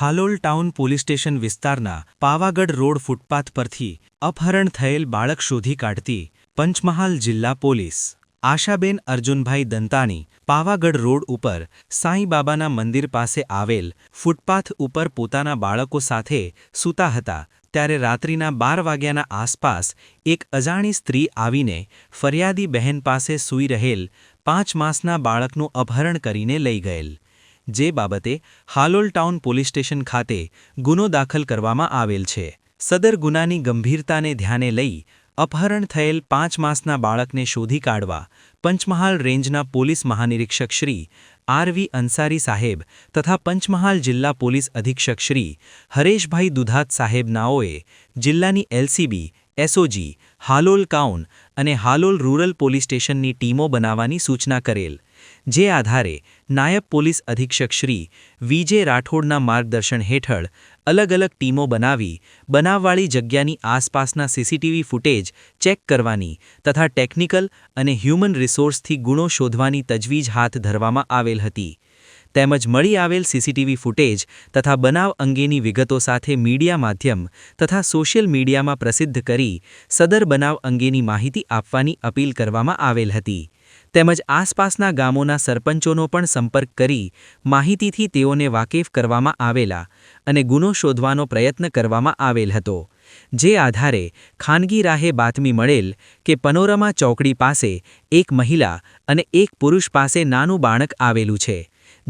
Halol town police station વિસ્તારના Pavagadh road footpath પરથી અપહરણ થયેલ બાળક શોધી કાઢતી પંચમહાલ જિલ્લા પોલીસ. આશાબેન અર્જુનભાઈ દંતાણી પાવાગઢ રોડ ઉપર સાંઈબાબાના મંદિર પાસે આવેલ ફૂટપાથ ઉપર પોતાના બાળકો સાથે સૂતા હતા ત્યારે રાત્રિના બાર વાગ્યાના આસપાસ એક અજાણી સ્ત્રી આવીને ફરિયાદી બહેન પાસે સૂઈ રહેલ પાંચ માસના બાળકનું અપહરણ કરીને લઈ ગયેલ. જે બાબતે હાલોલ ટાઉન પોલીસ સ્ટેશન ખાતે ગુનો દાખલ કરવામાં આવેલ છે. સદર ગુનાની ગંભીરતાને ધ્યાને લઈ અપહરણ થયેલ પાંચ માસના બાળકને શોધી કાઢવા પંચમહાલ રેન્જના પોલીસ મહાનિરીક્ષક શ્રી આરવી અંસારી સાહેબ તથા પંચમહાલ જિલ્લા પોલીસ અધિક્ષક શ્રી હરેશભાઈ દુધાત સાહેબનાઓએ જિલ્લાની એલસીબી, એસઓજી, હાલોલ કાઉન અને હાલોલ રૂરલ પોલીસ સ્ટેશનની ટીમો બનાવવાની સૂચના કરેલ. જે આધારે નાયબ પોલીસ અધિક્ષક શ્રી વીજે રાઠોડના માર્ગદર્શન હેઠળ અલગ અલગ ટીમો બનાવી બનાવવાળી જગ્યાની આસપાસના સીસીટીવી ફૂટેજ ચેક કરવાની તથા ટેકનિકલ અને હ્યુમન રિસોર્સથી ગુણો શોધવાની તજવીજ હાથ ધરવામાં આવેલ હતી. તેમજ મળી આવેલ સીસીટીવી ફૂટેજ તથા બનાવ અંગેની વિગતો સાથે મીડિયા માધ્યમ તથા સોશિયલ મીડિયામાં પ્રસિદ્ધ કરી સદર બનાવ અંગેની માહિતી આપવાની અપીલ કરવામાં આવેલ હતી. તેમજ આસપાસના ગામોના સરપંચોનો પણ સંપર્ક કરી માહિતીથી તેઓને વાકેફ કરવામાં આવેલા અને ગુનો શોધવાનો પ્રયત્ન કરવામાં આવેલ હતો, જે આધારે ખાનગી રાહે બાતમી મળેલ કે પનોરમા ચોકડી પાસે એક મહિલા અને એક પુરુષ પાસે નાનું બાળક આવેલું છે.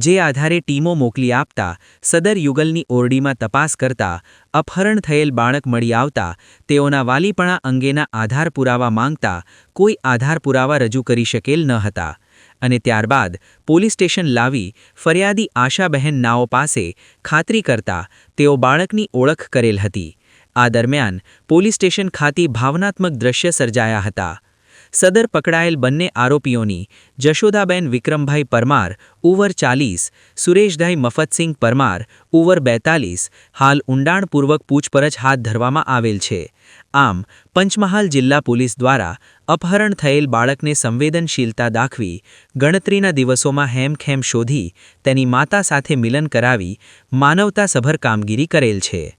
જે આધારે ટીમો મોકલી આપતા, સદર યુગલની ઓરડીમાં તપાસ કરતા, અપહરણ થયેલ બાળક મળી આવતા, તેઓના વાલીપણા અંગેના આધાર પુરાવા માંગતા, કોઈ આધાર પુરાવા રજૂ કરી શકેલ ન હતા. અને ત્યારબાદ, પોલીસ સ્ટેશન લાવી, ફરિયાદી આશાબહેન નાઓ પાસે ખાતરી કરતા, તેઓ બાળકની ઓળખ કરેલ હતી. આ દરમિયાન, પોલીસ સ્ટેશન ખાતે ભાવનાત્મક દ્રશ્ય સર્જાયા હતા. સદર પકડાયેલ બંને આરોપીઓની જશોદાબેન વિક્રમભાઈ પરમાર ઉવર ચાલીસ, સુરેશભાઈ મફતસિંહ પરમાર ઉવર બેતાલીસ, હાલ ઊંડાણપૂર્વક પૂછપરછ હાથ ધરવામાં આવેલ છે. આમ, પંચમહાલ જિલ્લા પોલીસ દ્વારા અપહરણ થયેલ બાળકને સંવેદનશીલતા દાખવી, ગણતરીના દિવસોમાં હેમખેમ શોધી, તેની માતા સાથે મિલન કરાવી, માનવતાસભર કામગીરી કરેલ છે.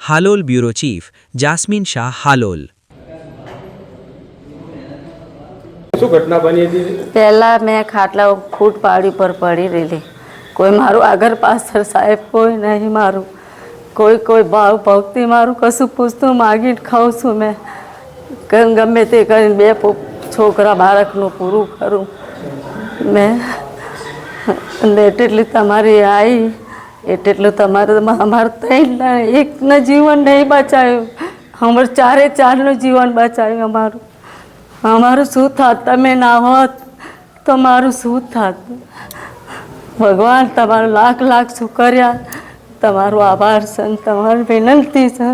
Halol bureau chief Jasmine Shah, Halol. શું ઘટના બની હતી? પહેલાં મેં ખાટલા ખૂટ પાડી પર પડી રહેલી. કોઈ મારું આગળ પાછળ સાહેબ, કોઈ નહીં મારું. કોઈ કોઈ ભાવ ભક્તિ મારું કશું પૂછતું માગીને ખાઉં છું મેં. ગમે તે કરીને બે છોકરા બાળકનું પૂરું કરું. મેં અને એટલી તમારી આવી એટલું તમારે અમારે ત્રણ એકનું જીવન નહીં બચાવ્યું અમારે ચારે ચારનું જીવન બચાવ્યું અમારું. અમારું શું થાત? તમે ના હોત તો મારું શું થાત? ભગવાન તમારું લાખ લાખ શુકર્યા. તમારો આભાર છે અને તમારી વિનંતી છે.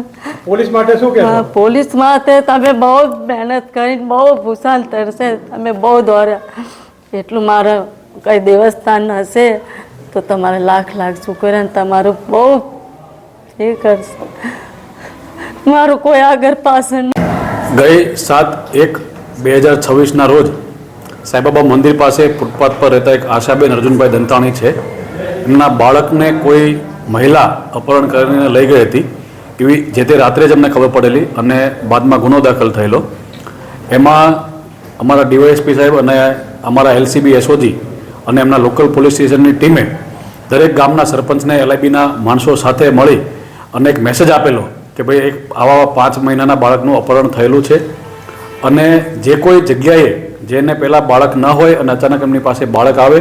પોલીસ માટે શું કે પોલીસ માટે તમે બહુ મહેનત કરીને બહુ ભૂસાન તરશે તમે બહુ દોર્યા. એટલું મારે કંઈ દેવસ્થાન હશે તો તમારે લાખ લાખ શુકર્યા તમારું બહુ એ કરશે. મારું કોઈ આગળ પાછળ ગઈ સાત એક બે હજાર છવ્વીસના રોજ સાંઈબાબા મંદિર પાસે ફૂટપાથ પર રહેતા એક આશાબેન અર્જુનભાઈ દંતાણી છે. એમના બાળકને કોઈ મહિલા અપહરણ કરીને લઈ ગઈ હતી એવી જે તે રાત્રે જ અમને ખબર પડેલી અને બાદમાં ગુનો દાખલ થયેલો. એમાં અમારા ડીવાયએસપી સાહેબ અને અમારા એલસીબી એસઓજી અને એમના લોકલ પોલીસ સ્ટેશનની ટીમે દરેક ગામના સરપંચને એલઆઈબીના માણસો સાથે મળી અને એક મેસેજ આપેલો કે ભાઈ એક આવા પાંચ મહિનાના બાળકનું અપહરણ થયેલું છે. અને જે કોઈ જગ્યાએ જેને પહેલાં બાળક ન હોય અને અચાનક એમની પાસે બાળક આવે,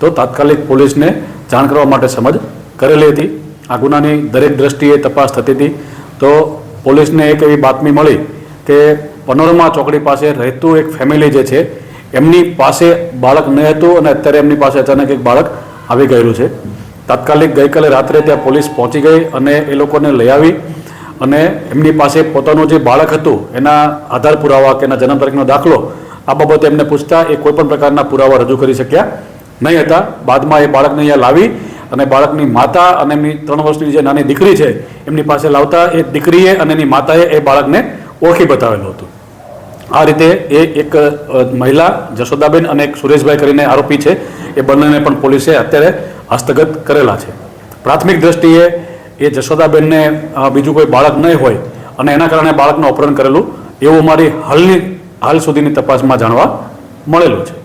તો તાત્કાલિક પોલીસને જાણ કરવા માટે સમજ કરેલી હતી. આ ગુનાની દરેક દ્રષ્ટિએ તપાસ થતી હતી. તો પોલીસને એક એવી બાતમી મળી કે પનોરમા ચોકડી પાસે રહેતું એક ફેમિલી જે છે, એમની પાસે બાળક ન હતું અને અત્યારે એમની પાસે અચાનક એક બાળક આવી ગયેલું છે. તાત્કાલિક ગઈકાલે રાત્રે ત્યાં પોલીસ પહોંચી ગઈ અને એ લોકોને લઈ આવી. અને એમની પાસે પોતાનું જે બાળક હતું, એના આધાર પુરાવા કે એના જન્મ તારીખનો દાખલો, આ બાબતે એમને પૂછતા એ કોઈપણ પ્રકારના પુરાવા રજૂ કરી શક્યા નહીં હતા. બાદમાં એ બાળકને અહીંયા લાવી અને બાળકની માતા અને એમની ત્રણ વર્ષની જે નાની દીકરી છે, એમની પાસે લાવતા એ દીકરીએ અને એની માતાએ એ બાળકને ઓળખી બતાવેલું હતું. આ રીતે એ એક મહિલા, જશોદાબેન અને એક સુરેશભાઈ કરીને આરોપી છે. એ બંનેને પણ પોલીસે અત્યારે હસ્તગત કરેલા છે. પ્રાથમિક દ્રષ્ટિએ એ જશોદાબેનને બીજું કોઈ બાળક નહીં હોય અને એના કારણે બાળકનું અપહરણ કરેલું એવું મારી હાલની, હાલ સુધીની તપાસમાં જાણવા મળેલું છે.